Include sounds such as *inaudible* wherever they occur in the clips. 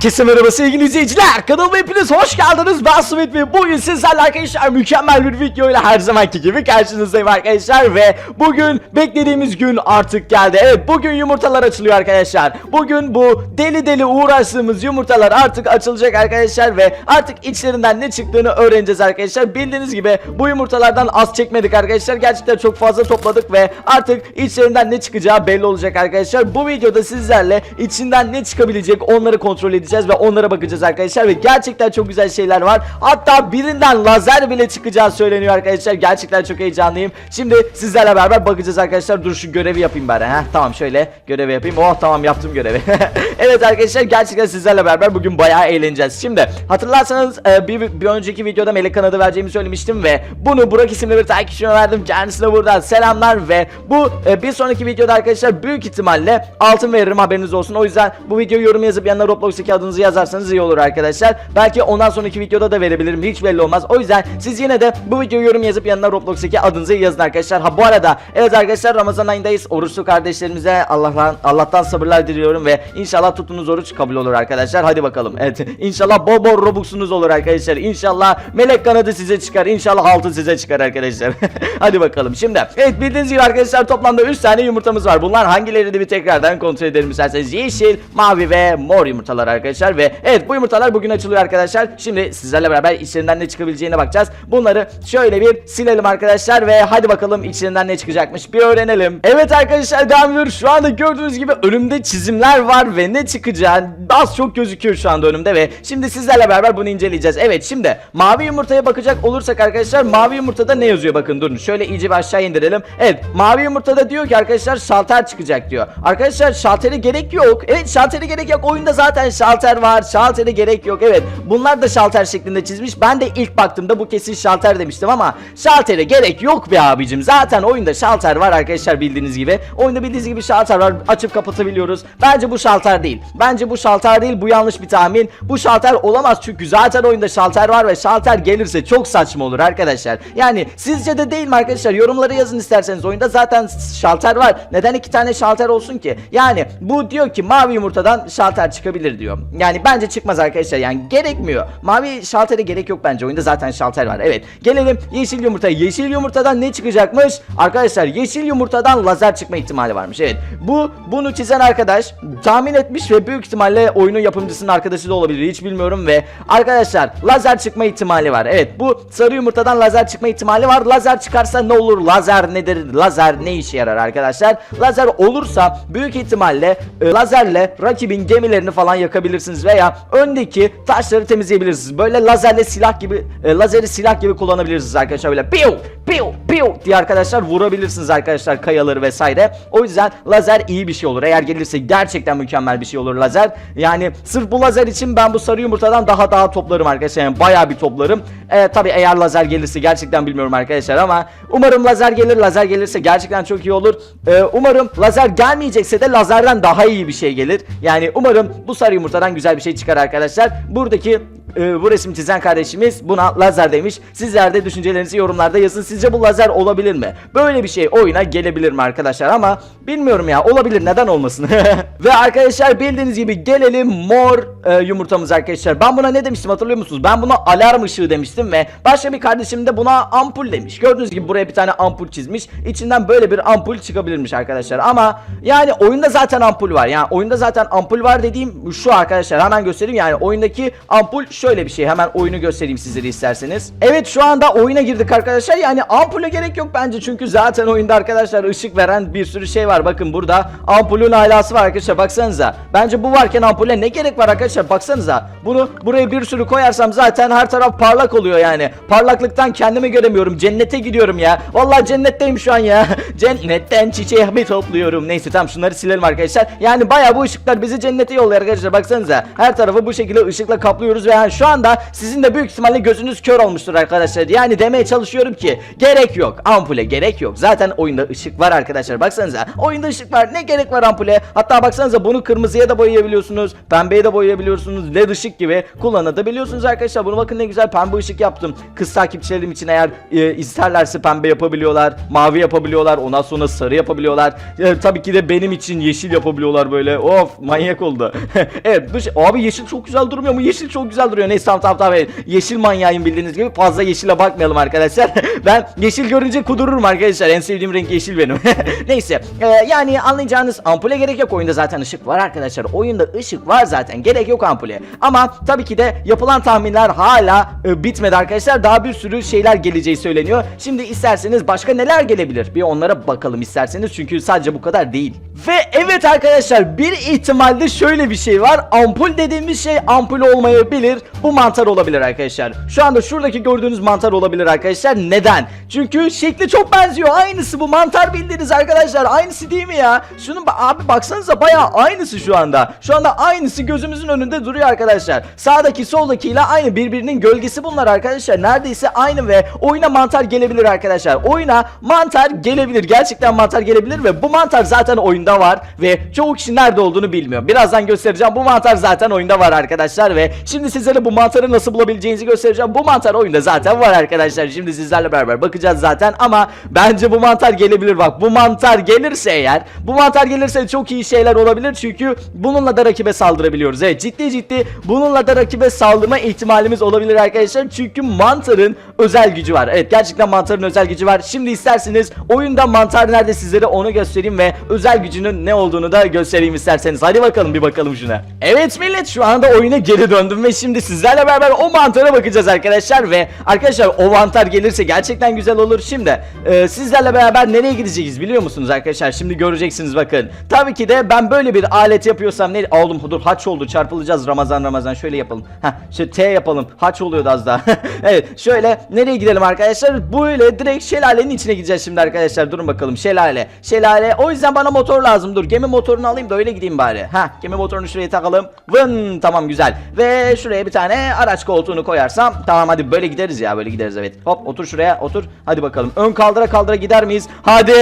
Herkese merhaba sevgili izleyiciler. Kanalıma hepiniz hoş geldiniz. Ben Sumit ve bugün sizlerle arkadaşlar mükemmel bir video ile her zamanki gibi karşınızdayım arkadaşlar. Ve bugün beklediğimiz gün artık geldi. Evet bugün yumurtalar açılıyor arkadaşlar. Bugün bu deli deli uğraştığımız yumurtalar artık açılacak arkadaşlar. Ve artık içlerinden ne çıktığını öğreneceğiz arkadaşlar. Bildiğiniz gibi bu yumurtalardan az çekmedik arkadaşlar. Gerçekten çok fazla topladık ve artık içlerinden ne çıkacağı belli olacak arkadaşlar. Bu videoda sizlerle içinden ne çıkabilecek onları kontrol edeceğiz ve onlara bakacağız arkadaşlar ve gerçekten çok güzel şeyler var. Hatta birinden lazer bile çıkacağı söyleniyor arkadaşlar. Gerçekten çok heyecanlıyım. Şimdi sizlerle beraber bakacağız arkadaşlar. Dur şu görevi yapayım bari. Heh, tamam şöyle görevi yapayım. Oh tamam yaptım görevi. *laughs* evet arkadaşlar gerçekten sizlerle beraber bugün bayağı eğleneceğiz. Şimdi hatırlarsanız e, bir, bir önceki videoda Melek kanadı vereceğimi söylemiştim ve bunu Burak isimli bir takipçime verdim. Kendisine buradan selamlar ve bu e, bir sonraki videoda arkadaşlar büyük ihtimalle altın veririm haberiniz olsun. O yüzden bu videoyu yorum yazıp yanına Roblox'taki adınızı yazarsanız iyi olur arkadaşlar. Belki ondan sonraki videoda da verebilirim. Hiç belli olmaz. O yüzden siz yine de bu videoyu yorum yazıp yanına Roblox'taki adınızı yazın arkadaşlar. Ha bu arada evet arkadaşlar Ramazan ayındayız. Oruçlu kardeşlerimize Allah'tan Allah'tan sabırlar diliyorum ve inşallah tuttuğunuz oruç kabul olur arkadaşlar. Hadi bakalım. Evet. İnşallah bol bol Robux'unuz olur arkadaşlar. İnşallah melek kanadı size çıkar. İnşallah altın size çıkar arkadaşlar. *laughs* Hadi bakalım. Şimdi evet bildiğiniz gibi arkadaşlar toplamda 3 tane yumurtamız var. Bunlar hangileri de bir tekrardan kontrol edelim isterseniz. Yeşil, mavi ve mor yumurtalar arkadaşlar ve evet bu yumurtalar bugün açılıyor arkadaşlar. Şimdi sizlerle beraber içlerinden ne çıkabileceğine bakacağız. Bunları şöyle bir silelim arkadaşlar ve hadi bakalım içlerinden ne çıkacakmış bir öğrenelim. Evet arkadaşlar devam. Şu anda gördüğünüz gibi önümde çizimler var ve ne çıkacağı az çok gözüküyor şu anda önümde ve şimdi sizlerle beraber bunu inceleyeceğiz. Evet şimdi mavi yumurtaya bakacak olursak arkadaşlar mavi yumurtada ne yazıyor bakın durun şöyle iyice bir aşağı indirelim. Evet mavi yumurtada diyor ki arkadaşlar şalter çıkacak diyor. Arkadaşlar şaltere gerek yok. Evet şaltere gerek yok. Oyunda zaten şalter var. Şaltere gerek yok. Evet bunlar da şalter şeklinde çizmiş. Ben de ilk baktığımda bu kesin şalter demiştim ama şaltere gerek yok be abicim. Zaten oyunda şalter var arkadaşlar bildiğiniz gibi. Oyunda bildiğiniz gibi şalter var. Açıp kapatabiliyoruz. Bence bu şalter değil. Bence bu şalter değil. Bu yanlış bir tahmin. Bu şalter olamaz çünkü zaten oyunda şalter var ve şalter gelirse çok saçma olur arkadaşlar. Yani sizce de değil mi arkadaşlar? Yorumlara yazın isterseniz. Oyunda zaten şalter var. Neden iki tane şalter olsun ki? Yani bu diyor ki mavi yumurtadan şalter çıkabilir diyor. Yani bence çıkmaz arkadaşlar. Yani gerekmiyor. Mavi şaltere gerek yok bence. Oyunda zaten şalter var. Evet. Gelelim yeşil yumurtaya. Yeşil yumurtadan ne çıkacakmış? Arkadaşlar yeşil yumurtadan lazer çıkma ihtimali varmış. Evet. Bu bunu çizen arkadaş tahmin etmiş ve büyük ihtimalle oyunun yapımcısının arkadaşı da olabilir. Hiç bilmiyorum ve arkadaşlar lazer çıkma ihtimali var. Evet. Bu sarı yumurtadan lazer çıkma ihtimali var. Lazer çıkarsa ne olur? Lazer nedir? Lazer ne işe yarar arkadaşlar? Lazer olursa büyük ihtimalle e, lazerle rakibin gemilerini falan yakabilirsiniz veya öndeki taşları temizleyebilirsiniz. Böyle lazerle silah gibi e, lazeri silah gibi kullanabilirsiniz arkadaşlar böyle piu piu piu diye arkadaşlar vurabilirsiniz arkadaşlar kayaları vesaire. O yüzden lazer iyi bir şey olur. Eğer gelirse gerçekten mükemmel bir şey olur lazer. Yani sırf bu lazer için ben bu sarı yumurtadan daha daha toplarım arkadaşlar. Yani bayağı bir toplarım. E, tabi eğer lazer gelirse gerçekten bilmiyorum arkadaşlar ama umarım lazer gelir. Lazer gelirse gerçekten çok iyi olur. E, umarım lazer gelmeyecekse de lazerden daha iyi bir şey gelir. Yani umarım bu sarı yumurtadan güzel bir şey çıkar arkadaşlar. Buradaki e, bu resim çizen kardeşimiz buna lazer demiş. Sizler de düşüncelerinizi yorumlarda yazın. Sizce bu lazer olabilir mi? Böyle bir şey oyuna gelebilir mi arkadaşlar? Ama bilmiyorum ya olabilir neden olmasın? *laughs* Ve arkadaşlar bildiğiniz gibi gelelim mor e, yumurtamız arkadaşlar. Ben buna ne demiştim hatırlıyor musunuz? Ben buna alarm ışığı demiştim ve başka bir kardeşim de buna ampul demiş. Gördüğünüz gibi buraya bir tane ampul çizmiş. İçinden böyle bir ampul çıkabilirmiş arkadaşlar. Ama yani oyunda zaten ampul var. Yani oyunda zaten ampul var dediğim şu arkadaşlar. Hemen göstereyim yani oyundaki ampul şöyle bir şey. Hemen oyunu göstereyim sizlere isterseniz. Evet şu anda oyuna girdik arkadaşlar. Yani ampule gerek yok bence. Çünkü zaten oyunda arkadaşlar ışık veren bir sürü şey var. Bakın burada ampulün alası var arkadaşlar. Baksanıza. Bence bu varken ampule ne gerek var arkadaşlar? Baksanıza. Bunu buraya bir sürü koyarsam zaten her taraf parlak oluyor yani. Parlaklıktan kendimi göremiyorum. Cennete gidiyorum ya. Vallahi cennetteyim şu an ya. *laughs* Cennetten çiçeğimi topluyorum. Neyse tamam şunları silelim arkadaşlar. Yani baya bu ışıklar bizi cennete yolluyor arkadaşlar. Baksanıza. Her tarafı bu şekilde ışıkla kaplıyoruz ve yani şu anda sizin de büyük ihtimalle gözünüz kör olmuştur arkadaşlar. Yani demeye çalışıyorum ki gerek yok. Ampule gerek yok. Zaten oyunda ışık var arkadaşlar. Baksanıza oyunda ışık var. Ne gerek var ampule? Hatta baksanıza bunu kırmızıya da boyayabiliyorsunuz. Pembeye de boyayabiliyorsunuz. LED ışık gibi kullanabiliyorsunuz arkadaşlar. Bunu bakın ne güzel pembe ışık yaptım. Kız takipçilerim için eğer e, isterlerse pembe yapabiliyorlar. Mavi yapabiliyorlar. Ondan sonra sarı yapabiliyorlar. E, tabii ki de benim için yeşil yapabiliyorlar böyle. Of manyak oldu. *laughs* evet şey- abi yeşil çok güzel durmuyor mu? Yeşil çok güzel duruyor. Neyse tamam tamam tamam. Yeşil manyağıyım bildiğiniz gibi. Fazla yeşile bakmayalım arkadaşlar. *laughs* ben yeşil görünce kudururum arkadaşlar. En sevdiğim renk yeşil benim. *laughs* Neyse. e, yani anlayacağınız ampule gerek yok. Oyunda zaten ışık var arkadaşlar. Oyunda ışık var zaten. Gerek yok ampule. Ama tabii ki de yapılan tahminler hala e, bitmedi arkadaşlar. Daha bir sürü şeyler geleceği söyleniyor. Şimdi isterseniz başka neler gelebilir? Bir onlara bakalım isterseniz. Çünkü sadece bu kadar değil. Ve evet arkadaşlar bir ihtimalde şöyle bir şey var. Ampul dediğimiz şey ampul olmayabilir. Bu mantar olabilir arkadaşlar. Şu anda şuradaki gördüğünüz mantar olabilir arkadaşlar. Neden? Çünkü şekli çok benziyor. Aynısı bu mantar bildiğiniz arkadaşlar. Aynısı değil mi ya? Şunun abi baksanıza bayağı aynısı şu anda. Şu anda aynısı gözümüzün önünde duruyor arkadaşlar. Sağdaki soldakiyle aynı birbirinin gölgesi bunlar arkadaşlar. Neredeyse aynı ve oyuna mantar gelebilir arkadaşlar. Oyuna mantar gelebilir. Gerçekten mantar gelebilir ve bu mantar zaten oyunda var ve çoğu kişi nerede olduğunu bilmiyor. Birazdan göstereceğim. Bu mantar zaten oyunda var arkadaşlar ve şimdi sizlere bu mantarı nasıl bulabileceğinizi göstereceğim. Bu mantar oyunda zaten var arkadaşlar. Şimdi sizlerle beraber bakacağız zaten ama bence bu mantar gelebilir bak. Bu mantar gelirse eğer bu mantar gelirse çok iyi şeyler olabilir çünkü bununla da rakibe saldırabiliyoruz. Evet ciddi ciddi bununla da rakibe saldırma ihtimalimiz olabilir arkadaşlar. Çünkü mantarın özel gücü var. Evet gerçekten mantarın özel gücü var. Şimdi isterseniz oyunda mantar nerede sizlere onu göstereyim ve özel gücünün ne olduğunu da göstereyim isterseniz. Hadi bakalım bir bakalım şuna. Evet millet şu anda oyuna geri döndüm ve şimdi sizlerle beraber o mantara bakacağız arkadaşlar ve arkadaşlar o mantar gelirse gerçekten güzel olur. Şimdi e, sizlerle beraber nereye gideceğiz biliyor musunuz arkadaşlar? Şimdi göreceksiniz bakın. Tabii ki de ben böyle bir alet yapıyorsam ne oğlum dur haç oldu çarpılacağız Ramazan Ramazan şöyle yapalım. Ha şu T yapalım. Haç oluyordu az daha. *laughs* evet şöyle nereye gidelim arkadaşlar? Böyle direkt şelalenin içine gideceğiz şimdi arkadaşlar. Durun bakalım şelale. Şelale. O yüzden bana motor lazım. Dur gemi motorunu alayım da öyle gideyim bari. Ha gemi motorunu şuraya takalım. Vın tamam güzel. Ve şuraya bir tane araç koltuğunu koyarsam tamam hadi böyle gideriz ya böyle gideriz evet. Hop otur şuraya otur. Hadi bakalım. Ön kaldıra kaldıra gider miyiz? Hadi.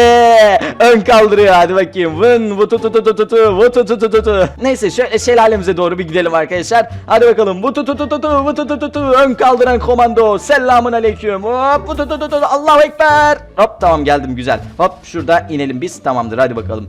Ön kaldırıyor hadi bakayım. Vın vutu tu tu tu tu tu vutu tu tu tu tu. Neyse şöyle şelalemize doğru bir gidelim arkadaşlar. Hadi bakalım. Vutu tu tu tu tu vutu tu tu tu ön kaldıran komando. Selamun aleyküm. Hop vutu tu tu tu Allahu ekber. Hop tamam geldim güzel. Hop şurada inelim biz. Tamamdır hadi bakalım.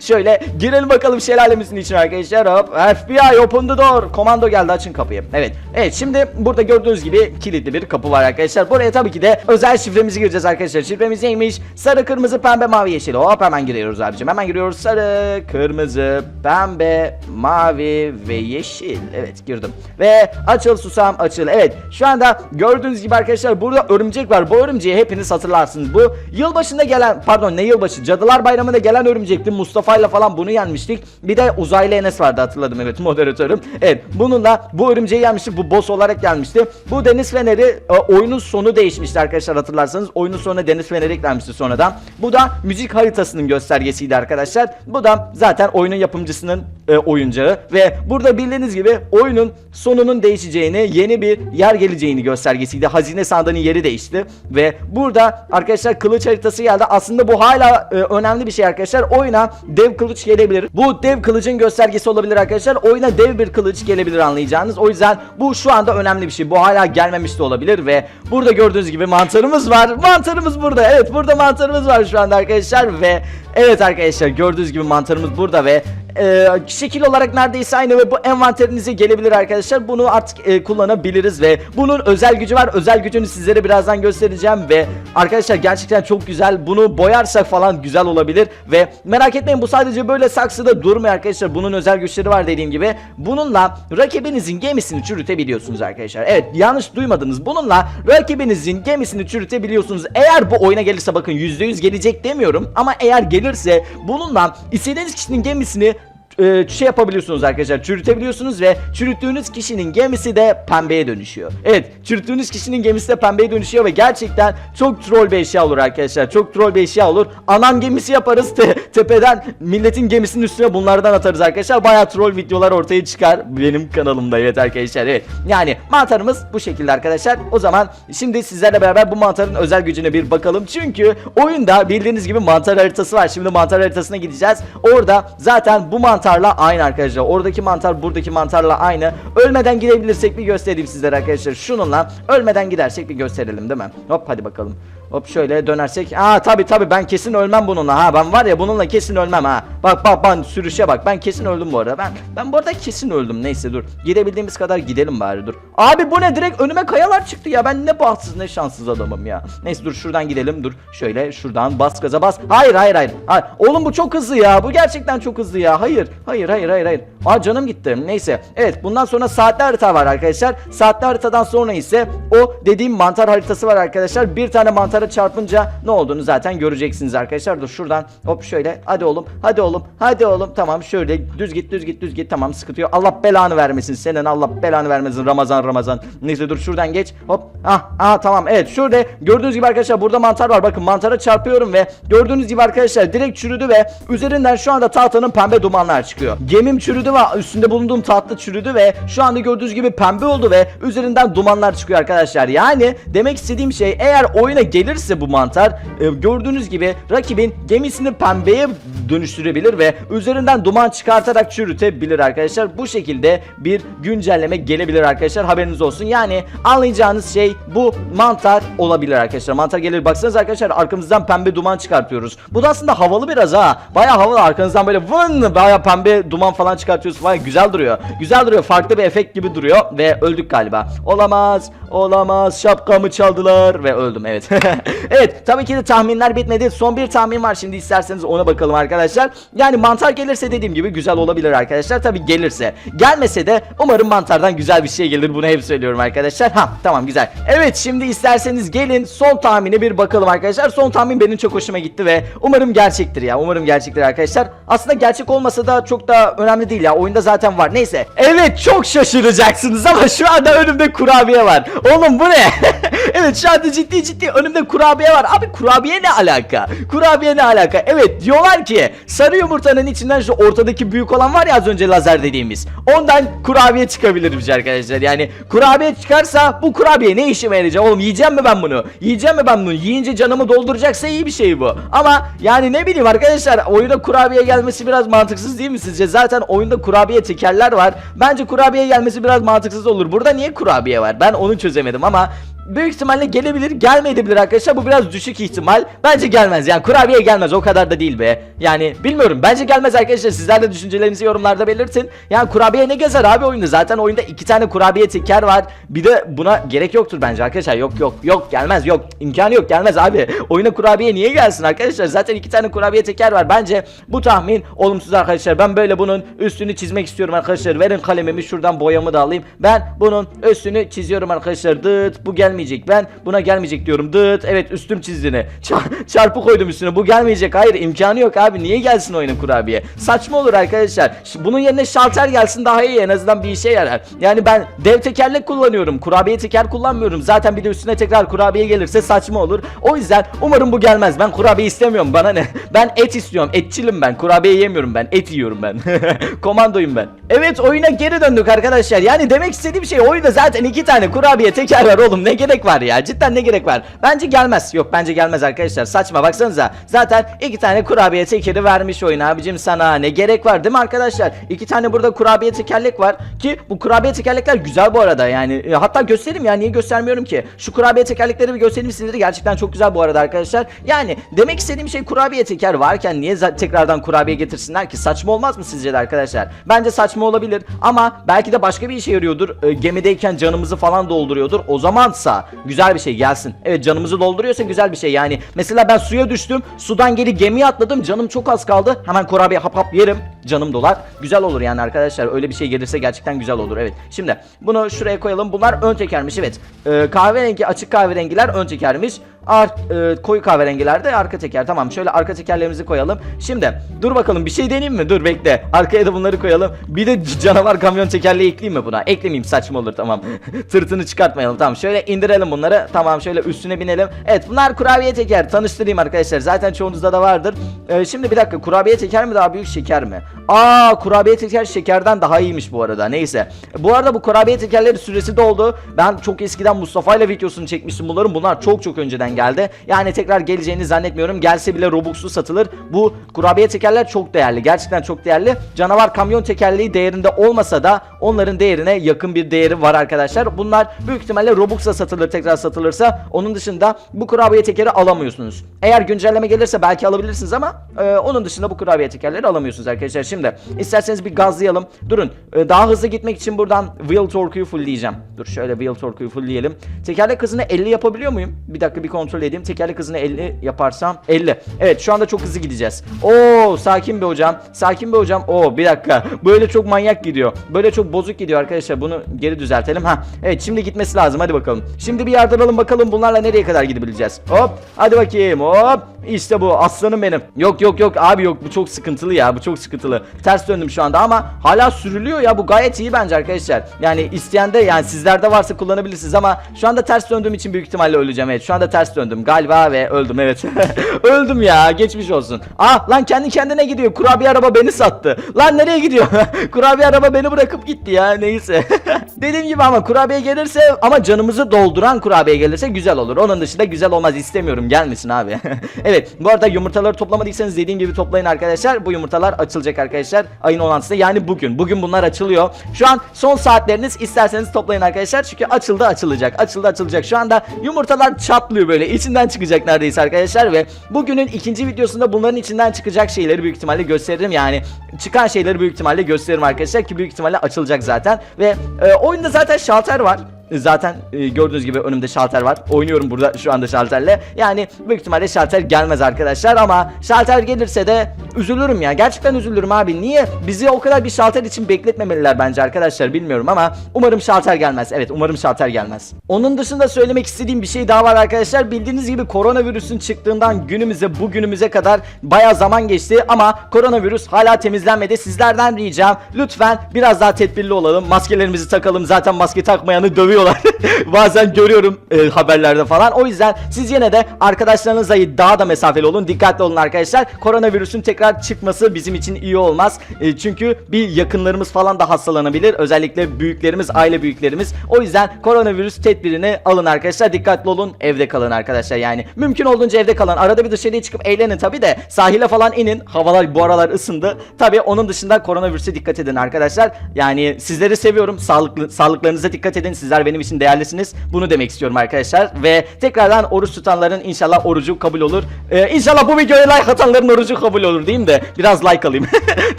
şöyle girelim bakalım şelalemizin içine arkadaşlar. Hop FBI open the door. Komando geldi açın kapıyı. Evet. Evet şimdi burada gördüğünüz gibi kilitli bir kapı var arkadaşlar. Buraya tabii ki de özel şifremizi gireceğiz arkadaşlar. Şifremiz neymiş? Sarı, kırmızı, pembe, mavi, yeşil. Hop hemen giriyoruz abicim. Hemen giriyoruz. Sarı, kırmızı, pembe, mavi ve yeşil. Evet girdim. Ve açıl susam açıl. Evet şu anda gördüğünüz gibi arkadaşlar burada örümcek var. Bu örümceği hepiniz hatırlarsınız. Bu yılbaşında gelen pardon ne yılbaşı? Cadılar Bayramı'nda gelen örümcekti. Mustafa ile falan bunu yenmiştik. Bir de uzaylı Enes vardı hatırladım evet *laughs* moderatörüm. Evet bununla bu örümceği yenmiştik. Bu boss olarak gelmişti. Bu deniz feneri e, oyunun sonu değişmişti arkadaşlar hatırlarsanız. Oyunun sonuna deniz feneri eklenmişti sonradan. Bu da müzik haritasının göstergesiydi arkadaşlar. Bu da zaten oyunun yapımcısının e, oyuncağı ve burada bildiğiniz gibi oyunun sonunun değişeceğini, yeni bir yer geleceğini göstergesiydi. Hazine sandığının yeri değişti ve burada arkadaşlar kılıç haritası geldi. Aslında bu hala e, önemli bir şey arkadaşlar. Oyuna dev kılıç gelebilir. Bu dev kılıcın göstergesi olabilir arkadaşlar. Oyuna dev bir kılıç gelebilir anlayacağınız. O yüzden bu şu anda önemli bir şey. Bu hala gelmemiş de olabilir ve burada gördüğünüz gibi mantarımız var. Mantarımız burada. Evet burada mantarımız var şu anda arkadaşlar ve evet arkadaşlar gördüğünüz gibi mantarımız burada ve e, şekil olarak neredeyse aynı ve bu envanterinize gelebilir arkadaşlar. Bunu artık e, kullanabiliriz ve bunun özel gücü var. Özel gücünü sizlere birazdan göstereceğim ve arkadaşlar gerçekten çok güzel. Bunu boyarsak falan güzel olabilir ve merak etmeyin bu sadece böyle saksıda durmuyor arkadaşlar. Bunun özel güçleri var dediğim gibi. Bununla rakibinizin gemisini çürütebiliyorsunuz arkadaşlar. Evet yanlış duymadınız. Bununla rakibinizin gemisini çürütebiliyorsunuz. Eğer bu oyuna gelirse bakın %100 gelecek demiyorum ama eğer gelirse bununla istediğiniz kişinin gemisini e, şey yapabiliyorsunuz arkadaşlar. Çürütebiliyorsunuz ve çürüttüğünüz kişinin gemisi de pembeye dönüşüyor. Evet, çürüttüğünüz kişinin gemisi de pembeye dönüşüyor ve gerçekten çok troll bir eşya olur arkadaşlar. Çok troll bir eşya olur. Anam gemisi yaparız. Te- tepeden milletin gemisinin üstüne bunlardan atarız arkadaşlar. Bayağı troll videolar ortaya çıkar benim kanalımda. Evet arkadaşlar. Evet. Yani mantarımız bu şekilde arkadaşlar. O zaman şimdi sizlerle beraber bu mantarın özel gücüne bir bakalım. Çünkü oyunda bildiğiniz gibi mantar haritası var. Şimdi mantar haritasına gideceğiz. Orada zaten bu mantarla aynı arkadaşlar. Oradaki mantar buradaki mantarla aynı. Ölmeden gidebilirsek bir göstereyim sizlere arkadaşlar. Şununla ölmeden gidersek bir gösterelim değil mi? Hop hadi bakalım. Hop şöyle dönersek. Aa tabi tabi ben kesin ölmem bununla ha. Ben var ya bununla kesin ölmem ha. Bak bak ben sürüşe bak. Ben kesin öldüm bu arada. Ben ben bu arada kesin öldüm. Neyse dur. Gidebildiğimiz kadar gidelim bari dur. Abi bu ne direkt önüme kayalar çıktı ya. Ben ne bahtsız ne şanssız adamım ya. Neyse dur şuradan gidelim. Dur. Şöyle şuradan bas gaza bas. Hayır hayır hayır. hayır. Oğlum bu çok hızlı ya. Bu gerçekten çok hızlı ya. Hayır. Hayır hayır hayır hayır. Aa canım gitti. Neyse. Evet bundan sonra saatli harita var arkadaşlar. Saatli haritadan sonra ise o dediğim mantar haritası var arkadaşlar. Bir tane mantara çarpınca ne olduğunu zaten göreceksiniz arkadaşlar. Dur şuradan hop şöyle. Hadi oğlum. Hadi oğlum. Hadi oğlum. Tamam şöyle düz git düz git düz git. Tamam sıkıntı yok. Allah belanı vermesin. Senin Allah belanı vermesin. Ramazan Ramazan. Neyse dur şuradan geç. Hop. Ah, ah tamam. Evet şurada gördüğünüz gibi arkadaşlar burada mantar var. Bakın mantara çarpıyorum ve gördüğünüz gibi arkadaşlar direkt çürüdü ve üzerinden şu anda tahtanın pembe dumanlar çıkıyor. Gemim çürüdü ve üstünde bulunduğum tahta çürüdü ve şu anda gördüğünüz gibi pembe oldu ve üzerinden dumanlar çıkıyor arkadaşlar. Yani demek istediğim şey eğer oyuna gelirse bu mantar e, gördüğünüz gibi rakibin gemisini pembeye dönüştürebilir ve üzerinden duman çıkartarak çürütebilir arkadaşlar. Bu şekilde bir güncelleme gelebilir arkadaşlar haberiniz olsun. Yani anlayacağınız şey bu mantar olabilir arkadaşlar. Mantar gelir baksanız arkadaşlar arkamızdan pembe duman çıkartıyoruz. Bu da aslında havalı biraz ha. Baya havalı arkanızdan böyle vın baya pembe duman falan çıkartıyorsunuz. Baya güzel duruyor. Güzel duruyor. Farklı bir efekt gibi duruyor ve öldük galiba. Olamaz. Olamaz. Şapkamı çaldılar ve öldüm evet. *laughs* *laughs* evet tabii ki de tahminler bitmedi. Son bir tahmin var şimdi isterseniz ona bakalım arkadaşlar. Yani mantar gelirse dediğim gibi güzel olabilir arkadaşlar. Tabii gelirse. Gelmese de umarım mantardan güzel bir şey gelir. Bunu hep söylüyorum arkadaşlar. Ha tamam güzel. Evet şimdi isterseniz gelin son tahmine bir bakalım arkadaşlar. Son tahmin benim çok hoşuma gitti ve umarım gerçektir ya. Umarım gerçektir arkadaşlar. Aslında gerçek olmasa da çok da önemli değil ya. Oyunda zaten var. Neyse. Evet çok şaşıracaksınız ama şu anda önümde kurabiye var. Oğlum bu ne? *laughs* evet şu anda ciddi ciddi önümde kurabiye var. Abi kurabiye ne alaka? Kurabiye ne alaka? Evet diyorlar ki sarı yumurtanın içinden şu ortadaki büyük olan var ya az önce lazer dediğimiz. Ondan kurabiye çıkabilirmiş arkadaşlar. Yani kurabiye çıkarsa bu kurabiye ne işime yarayacak? Oğlum yiyeceğim mi ben bunu? Yiyeceğim mi ben bunu? Yiyince canımı dolduracaksa iyi bir şey bu. Ama yani ne bileyim arkadaşlar oyuna kurabiye gelmesi biraz mantıksız değil mi sizce? Zaten oyunda kurabiye tekerler var. Bence kurabiye gelmesi biraz mantıksız olur. Burada niye kurabiye var? Ben onu çözemedim ama büyük ihtimalle gelebilir gelmeyebilir arkadaşlar. Bu biraz düşük ihtimal. Bence gelmez. Yani kurabiye gelmez. O kadar da değil be. Yani bilmiyorum. Bence gelmez arkadaşlar. Sizler de düşüncelerinizi yorumlarda belirtin. Yani kurabiye ne gezer abi oyunda? Zaten oyunda iki tane kurabiye teker var. Bir de buna gerek yoktur bence arkadaşlar. Yok yok yok gelmez. Yok imkanı yok. Gelmez abi. Oyuna kurabiye niye gelsin arkadaşlar? Zaten iki tane kurabiye teker var. Bence bu tahmin olumsuz arkadaşlar. Ben böyle bunun üstünü çizmek istiyorum arkadaşlar. Verin kalemimi. Şuradan boyamı da alayım. Ben bunun üstünü çiziyorum arkadaşlar. Dıt bu gelmeyecek. Ben buna gelmeyecek diyorum. Dıt. Evet üstüm çizdiğini Çar- çarpı koydum üstüne. Bu gelmeyecek. Hayır imkanı yok abi. Niye gelsin oyuna kurabiye? Saçma olur arkadaşlar. Bunun yerine şalter gelsin daha iyi. En azından bir işe yarar. Yani ben dev tekerlek kullanıyorum. Kurabiye teker kullanmıyorum. Zaten bir de üstüne tekrar kurabiye gelirse saçma olur. O yüzden umarım bu gelmez. Ben kurabiye istemiyorum. Bana ne? *laughs* Ben et istiyorum. Etçilim ben. Kurabiye yemiyorum ben. Et yiyorum ben. *laughs* Komandoyum ben. Evet oyuna geri döndük arkadaşlar. Yani demek istediğim şey oyunda zaten iki tane kurabiye teker var oğlum. Ne gerek var ya? Cidden ne gerek var? Bence gelmez. Yok bence gelmez arkadaşlar. Saçma baksanıza. Zaten iki tane kurabiye tekeri vermiş oyun abicim sana. Ne gerek var değil mi arkadaşlar? İki tane burada kurabiye tekerlek var ki bu kurabiye tekerlekler güzel bu arada. Yani e, hatta göstereyim ya. Niye göstermiyorum ki? Şu kurabiye tekerlekleri bir göstereyim. Sizlere gerçekten çok güzel bu arada arkadaşlar. Yani demek istediğim şey kurabiye teker varken niye tekrardan kurabiye getirsinler ki? Saçma olmaz mı sizce de arkadaşlar? Bence saçma olabilir ama belki de başka bir işe yarıyordur. E, gemideyken canımızı falan dolduruyordur. O zamansa güzel bir şey gelsin evet canımızı dolduruyorsa güzel bir şey yani mesela ben suya düştüm sudan geri gemiye atladım canım çok az kaldı hemen kurabiye hap hap yerim canım dolar. Güzel olur yani arkadaşlar. Öyle bir şey gelirse gerçekten güzel olur. Evet. Şimdi bunu şuraya koyalım. Bunlar ön tekermiş. Evet. Ee, kahverengi açık kahverengiler ön tekermiş. Ar, e, koyu kahverengiler de arka teker. Tamam şöyle arka tekerlerimizi koyalım. Şimdi dur bakalım bir şey deneyeyim mi? Dur bekle. Arkaya da bunları koyalım. Bir de canavar kamyon tekerleği ekleyeyim mi buna? Eklemeyeyim saçma olur tamam. *laughs* Tırtını çıkartmayalım. Tamam şöyle indirelim bunları. Tamam şöyle üstüne binelim. Evet bunlar kurabiye teker. Tanıştırayım arkadaşlar. Zaten çoğunuzda da vardır. Ee, şimdi bir dakika kurabiye teker mi daha büyük şeker mi? Aa kurabiye teker şekerden daha iyiymiş bu arada. Neyse. Bu arada bu kurabiye tekerleri süresi doldu. Ben çok eskiden Mustafa ile videosunu çekmiştim bunların. Bunlar çok çok önceden geldi. Yani tekrar geleceğini zannetmiyorum. Gelse bile Robux'lu satılır. Bu kurabiye tekerler çok değerli. Gerçekten çok değerli. Canavar kamyon tekerleği değerinde olmasa da onların değerine yakın bir değeri var arkadaşlar. Bunlar büyük ihtimalle Robux'a satılır tekrar satılırsa. Onun dışında bu kurabiye tekeri alamıyorsunuz. Eğer güncelleme gelirse belki alabilirsiniz ama e, onun dışında bu kurabiye tekerleri alamıyorsunuz arkadaşlar. Şimdi isterseniz bir gazlayalım. Durun. E, daha hızlı gitmek için buradan wheel torque'yu fullleyeceğim. Dur şöyle wheel torque'yu fullleyelim. Tekerlek hızını 50 yapabiliyor muyum? Bir dakika bir kontrol edeyim. Tekerlek hızını 50 yaparsam 50. Evet şu anda çok hızlı gideceğiz. Oo sakin be hocam. Sakin be hocam. Oo bir dakika. Böyle çok manyak gidiyor. Böyle çok bozuk gidiyor arkadaşlar. Bunu geri düzeltelim. Ha. Evet şimdi gitmesi lazım. Hadi bakalım. Şimdi bir yardıralım bakalım bunlarla nereye kadar gidebileceğiz. Hop. Hadi bakayım. Hop. İşte bu aslanım benim. Yok yok yok abi yok bu çok sıkıntılı ya. Bu çok sıkıntılı. Ters döndüm şu anda ama hala sürülüyor ya. Bu gayet iyi bence arkadaşlar. Yani isteyen de yani sizlerde varsa kullanabilirsiniz ama şu anda ters döndüğüm için büyük ihtimalle öleceğim. Evet şu anda ters döndüm galiba ve öldüm evet. *laughs* öldüm ya geçmiş olsun. Ah lan kendi kendine gidiyor. Kurabiye araba beni sattı. Lan nereye gidiyor? *laughs* kurabiye araba beni bırakıp gitti ya neyse. *laughs* Dediğim gibi ama kurabiye gelirse ama canımızı dolduran kurabiye gelirse güzel olur. Onun dışında güzel olmaz istemiyorum gelmesin abi. evet bu arada yumurtaları toplamadıysanız dediğim gibi toplayın arkadaşlar. Bu yumurtalar açılacak arkadaşlar ayın 16'sında yani bugün. Bugün bunlar açılıyor. Şu an son saatleriniz isterseniz toplayın arkadaşlar. Çünkü açıldı açılacak. Açıldı açılacak. Şu anda yumurtalar çatlıyor böyle. İçinden çıkacak neredeyse arkadaşlar ve bugünün ikinci videosunda bunların içinden çıkacak şeyleri büyük ihtimalle gösteririm. Yani çıkan şeyleri büyük ihtimalle gösteririm arkadaşlar ki büyük ihtimalle açılacak zaten ve e, oyunda zaten şalter var. Zaten e, gördüğünüz gibi önümde şalter var. Oynuyorum burada şu anda şalterle. Yani büyük ihtimalle şalter gelmez arkadaşlar ama şalter gelirse de üzülürüm ya. Gerçekten üzülürüm abi. Niye? Bizi o kadar bir şalter için bekletmemeliler bence arkadaşlar bilmiyorum ama umarım şalter gelmez. Evet umarım şalter gelmez. Onun dışında söylemek istediğim bir şey daha var arkadaşlar. Bildiğiniz gibi koronavirüsün çıktığından günümüze bugünümüze kadar baya zaman geçti ama koronavirüs hala temizlenmedi. Sizlerden ricam lütfen biraz daha tedbirli olalım. Maskelerimizi takalım. Zaten maske takmayanı dövüyorlar. *laughs* Bazen görüyorum e, haberlerde falan. O yüzden siz yine de arkadaşlarınızla daha da mesafeli olun. Dikkatli olun arkadaşlar. Koronavirüsün tekrar çıkması bizim için iyi olmaz. E, çünkü bir yakınlarımız falan da hastalanabilir. Özellikle büyüklerimiz, aile büyüklerimiz. O yüzden koronavirüs tedbirini alın arkadaşlar. Dikkatli olun. Evde kalın arkadaşlar. Yani mümkün olduğunca evde kalın. Arada bir dışarıya çıkıp eğlenin tabi de sahile falan inin. Havalar bu aralar ısındı. Tabi onun dışında koronavirüse dikkat edin arkadaşlar. Yani sizleri seviyorum. Sağlıklı sağlıklarınıza dikkat edin. Sizler benim için değerlisiniz. Bunu demek istiyorum arkadaşlar. Ve tekrardan oruç tutanların inşallah orucu kabul olur. Ee, inşallah bu videoya like atanların orucu kabul olur diyeyim de biraz like alayım. *laughs*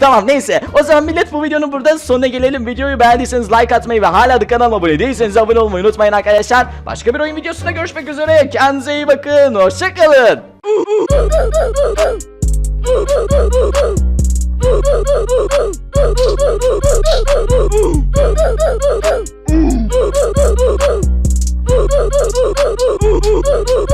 tamam neyse. O zaman millet bu videonun burada sonuna gelelim. Videoyu beğendiyseniz like atmayı ve hala da kanalıma abone değilseniz abone olmayı unutmayın arkadaşlar. Başka bir oyun videosunda görüşmek üzere. Kendinize iyi bakın. Hoşçakalın. *laughs* Woo!